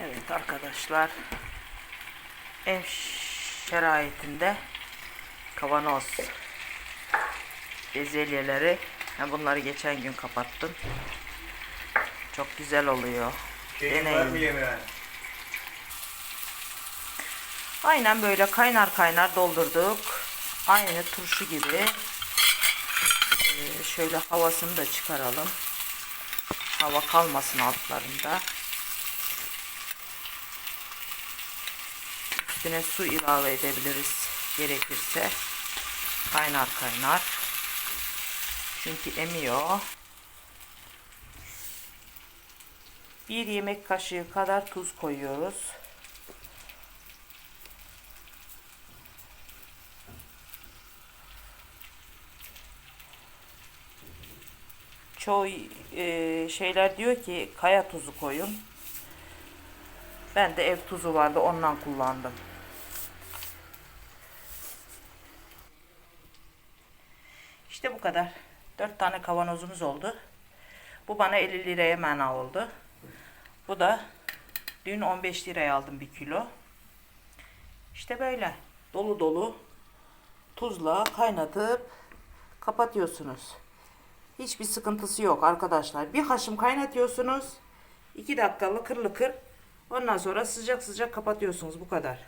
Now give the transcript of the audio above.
Evet arkadaşlar. Ev şeraitinde kavanoz bezelyeleri ha, bunları geçen gün kapattım. Çok güzel oluyor. Deneyin. Aynen böyle kaynar kaynar doldurduk. Aynı turşu gibi. Ee, şöyle havasını da çıkaralım. Hava kalmasın altlarında. Üstüne su ilave edebiliriz gerekirse. Kaynar kaynar. Çünkü emiyor. Bir yemek kaşığı kadar tuz koyuyoruz. çoğu e, şeyler diyor ki kaya tuzu koyun. Ben de ev tuzu vardı ondan kullandım. İşte bu kadar. 4 tane kavanozumuz oldu. Bu bana 50 liraya mana oldu. Bu da dün 15 liraya aldım bir kilo. İşte böyle dolu dolu tuzla kaynatıp kapatıyorsunuz. Hiçbir sıkıntısı yok arkadaşlar. Bir haşım kaynatıyorsunuz. 2 dakika lıkır lıkır. Ondan sonra sıcak sıcak kapatıyorsunuz. Bu kadar.